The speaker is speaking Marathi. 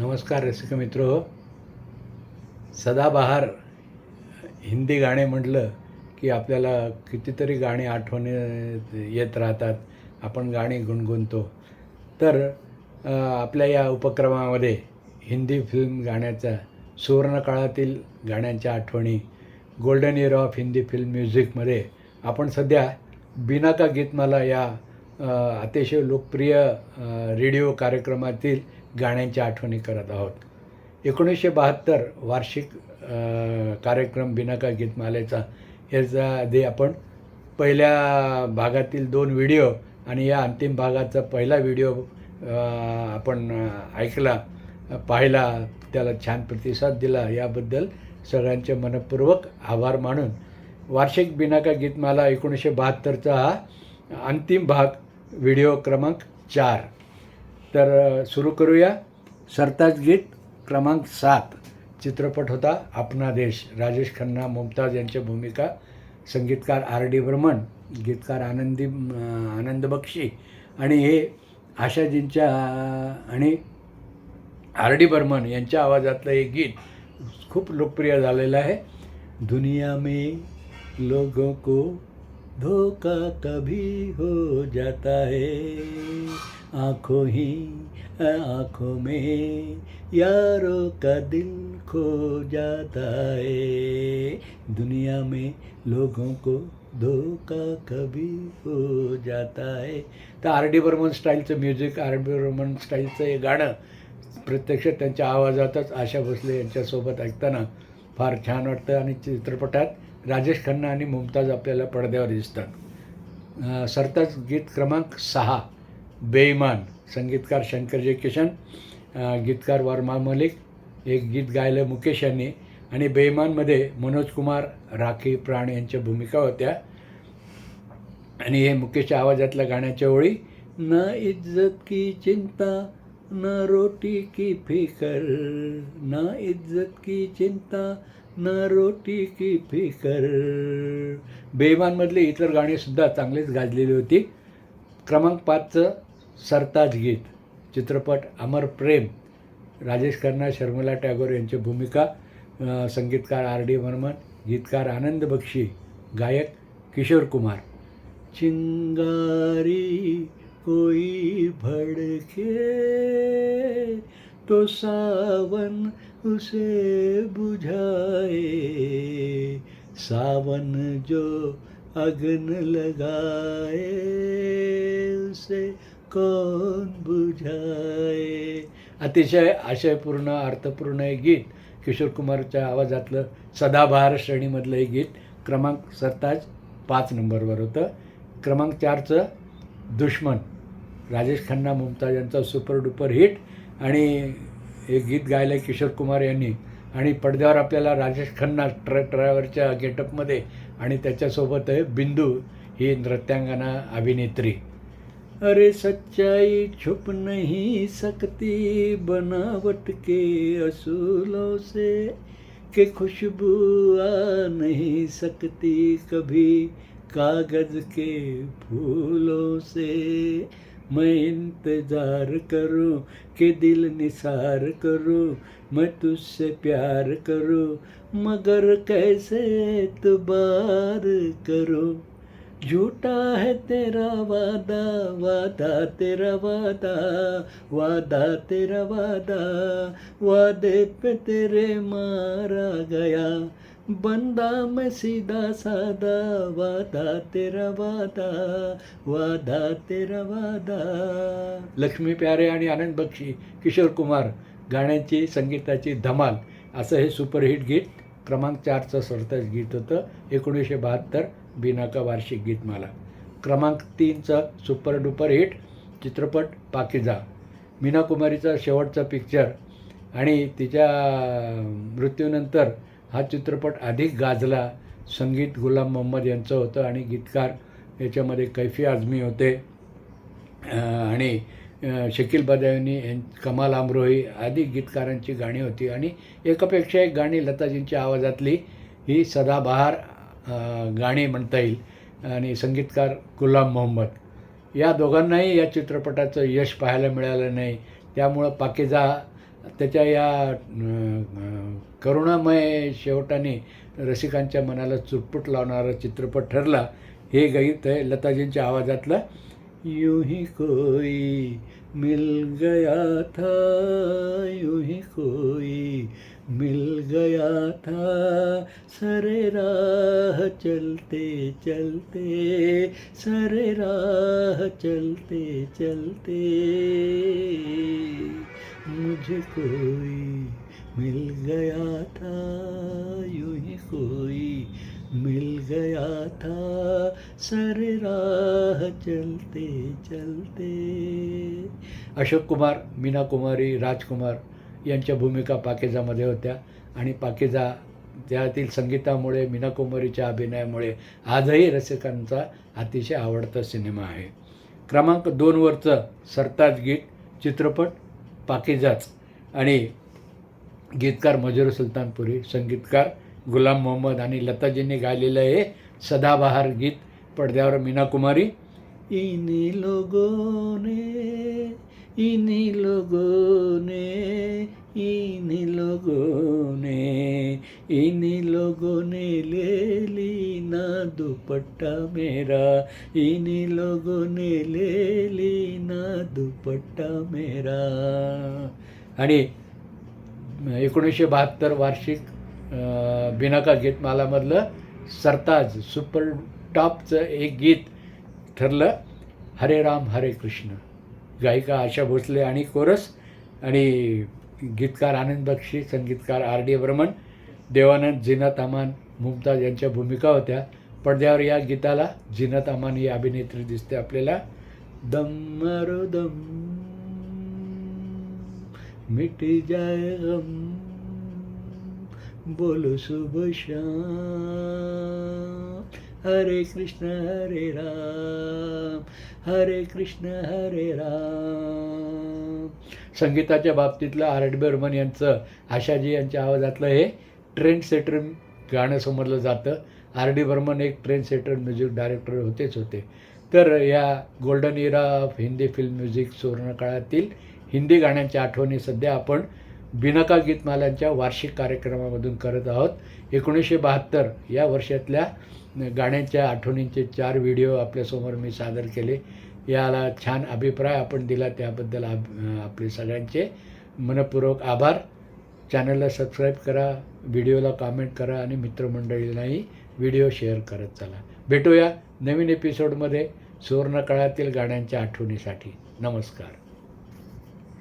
नमस्कार रसिक मित्र. सदाबहार हिंदी गाणे म्हटलं की आपल्याला कितीतरी गाणी आठवणी येत राहतात. आपण गाणी गुणगुणतो. तर आपल्या या उपक्रमामध्ये हिंदी फिल्म गाण्याच्या सुवर्णकाळातील गाण्यांच्या आठवणी golden year of Hindi film म्युझिकमध्ये आपण सध्या बिनाका गीतमाला या अतिशय लोकप्रिय रेडिओ कार्यक्रमातील गाण्यांच्या आठवणी करत आहोत. एकोणीसशे बहात्तर वार्षिक कार्यक्रम बिनाका गीतमालेचा याचा आधी आपण पहिल्या भागातील दोन व्हिडिओ आणि या अंतिम भागाचा पहिला व्हिडिओ आपण ऐकला पाहिला त्याला छान प्रतिसाद दिला याबद्दल सगळ्यांचे मनपूर्वक आभार मानून वार्षिक बिनाका गीतमाला एकोणीसशे बहात्तरचा हा अंतिम भाग व्हिडिओ क्रमांक चार. तर सुरू करूया. सरताज गीत क्रमांक सात. चित्रपट होता आपणा देश. राजेश खन्ना मुमताज यांच्या भूमिका. संगीतकार आर डी बर्मन गीतकार आनंदी आनंद बक्षी आणि हे आशाजींच्या आणि आर डी बर्मन यांच्या आवाजातलं एक गीत खूप लोकप्रिय झालेलं आहे. दुनिया में लोगों को धोखा कभी हो जाता है. आँखों ही आँखों में यारों का दिल खो जाता है। दुनिया में लोगों को धोखा कभी हो जाता है। तर आर डी बर्मन स्टाईलचं म्युझिक आर डी बर्मन स्टाईलचं हे गाणं प्रत्यक्ष त्यांच्या आवाजातच आशा भोसले यांच्यासोबत ऐकताना फार छान वाटतं आणि चित्रपटात राजेश खन्ना आणि मुमताज आपल्याला पडद्यावर दिसतात. सरताज गीत क्रमांक सहा. बेईमान. संगीतकार शंकर जयकिशन गीतकार वर्मा मलिक एक गीत गायलं मुकेश यांनी आणि बेईमानमध्ये मनोज कुमार राखी प्राण यांच्या भूमिका होत्या. आणि हे मुकेशच्या आवाजातल्या गाण्याच्या ओळी न इज्जत की चिंता न रोटी की फिकर न इज्जत की चिंता न रोटी की फिकर. बेईमानमधली इतर गाणीसुद्धा चांगलीच गाजलेली होती. क्रमांक पाचचं सरताज गीत चित्रपट अमर प्रेम राजेश खन्ना शर्मिला टॅगोर यांची भूमिका संगीतकार आर डी बर्मन गीतकार आनंद बक्षी गायक किशोर कुमार. चिंगारी कोई भड़के तो सावन उसे बुझाए। सावन जो अग्न लगाए उसे कौन बुझाय? अतिशय आशयपूर्ण अर्थपूर्ण हे गीत किशोर कुमारच्या आवाजातलं सदाबहार श्रेणीमधलं हे गीत क्रमांक सरताज पाच नंबरवर होतं. क्रमांक चारचं दुश्मन राजेश खन्ना मुमताज यांचा सुपर डुपर हिट आणि हे गीत गायलं किशोर कुमार यांनी. आणि पडद्यावर आपल्याला राजेश खन्ना ट्रक ड्रायव्हरच्या गेटअपमध्ये आणि त्याच्यासोबत आहे बिंदू ही नृत्यांगना अभिनेत्री. अरे सच्चाई छुप नहीं सकती, बनावट के असूलों से कि खुशबू आ नहीं सकती कभी कागज़ के फूलों से। मैं इंतज़ार करूँ कि दिल निसार करूँ, मैं तुझसे प्यार करूँ, मगर कैसे एतबार करूँ? झूठा है तेरा वादा वादा तेरा वादा वादा तेरा वादा वादे पे तेरे मारा गया। बंदा मैं सीधा सादा वादा तेरा वादा वादा तेरा वादा। लक्ष्मी प्यारे आणि आनंद बक्षी किशोर कुमार गाण्याची संगीताची धमाल असं हे सुपरहिट गीत क्रमांक चारचं सरताज गीत होतं एकोणीसशे बहात्तर. बिनाका वार्षिक गीतमाला क्रमांक तीनचं सुपर डुपर हिट चित्रपट पाकिजा. मीना कुमारीचा शेवटचा पिक्चर आणि तिच्या मृत्यूनंतर हा चित्रपट अधिक गाजला. संगीत गुलाम मोहम्मद यांचं होतं आणि गीतकार याच्यामध्ये कैफी आझमी होते. आणि शकील बदायनी कमाल आमरोही आदी गीतकारांची गाणी होती. आणि एकापेक्षा एक गाणी लताजींच्या आवाजातली ही सदाबहार गाणी म्हणता येईल. आणि संगीतकार गुलाम मोहम्मद. या दोघांनाही या चित्रपटाचं यश पाहायला मिळालं नाही. त्यामुळं पाकिजा त्याच्या या करुणामय शेवटाने रसिकांच्या मनाला चुटपुट लावणारा चित्रपट ठरला. हे गीत आहे लताजींच्या आवाजातलं यूं ही कोई मिल गया था यूं ही कोई मिल गया था सरे राह चलते चलते सरे राह चलते चलते। मुझे कोई मिल गया था यूं ही कोई मिल गया था सरे राह चलते चलते। अशोक कुमार मीना कुमारी राजकुमार यांच्या भूमिका पाकिजामध्ये होत्या. आणि पाकिजा त्यातील संगीतामुळे मीना कुमारीच्या अभिनयामुळे आजही रसिकांचा अतिशय आवडता सिनेमा आहे. क्रमांक दोनवरचं सरताज गीत चित्रपट पाकिजाच. आणि गीतकार मजूर सुलतानपुरी संगीतकार गुलाम मोहम्मद आणि लताजींनी गायलेलं हे सदाबहार गीत पडद्यावर मीना कुमारी इन्हीं लोगों ने इन्हीं लोगों ने इन्हीं लोगों ने ले ली ना दुपट्टा मेरा इन्हीं लोगों ने ले ली ना दुपट्टा मेरा आणि एकोणीसशे बहात्तर वार्षिक बिनाका गीतमालामधलं सरताज सुपर टॉपचं एक गीत ठरलं हरे राम हरे कृष्ण. गायिका आशा भोसले आणि कोरस आणि गीतकार आनंद बक्षी संगीतकार आर डी बर्मन देवानंद जिनत अमान मुमताज यांच्या भूमिका होत्या. पडद्यावर या गीताला जिनत अमान ही अभिनेत्री दिसते आपल्याला. दम मारो दम मिटी जाय गम बोलो सुबह हरे कृष्ण हरे राम हरे कृष्ण हरे राम. संगीताच्या बाबतीतलं आर डी बर्मन यांचं आशाजी यांच्या आवाजातलं हे ट्रेंड सेटर गाणं समजलं जातं. आर डी बर्मन एक ट्रेंड सेटर म्युझिक डायरेक्टर होतेच होते. तर या golden era of Hindi film music सुवर्णकाळातील Hindi गाण्यांच्या आठवणी सध्या आपण बिनका गीतमालांच्या वार्षिक कार्यक्रमामधून करत आहोत. एकोणीसशे बहात्तर या वर्षातल्या गाण्यांच्या आठवणींचे चार व्हिडिओ आपल्यासमोर मी सादर केले. याला छान अभिप्राय आपण दिला त्याबद्दल आप आपले सगळ्यांचे मनपूर्वक आभार. चॅनलला सबस्क्राईब करा व्हिडिओला कॉमेंट करा आणि मित्रमंडळींनाही व्हिडिओ शेअर करत चला. भेटूया नवीन एपिसोडमध्ये सुवर्णकाळातील गाण्यांच्या आठवणीसाठी. नमस्कार.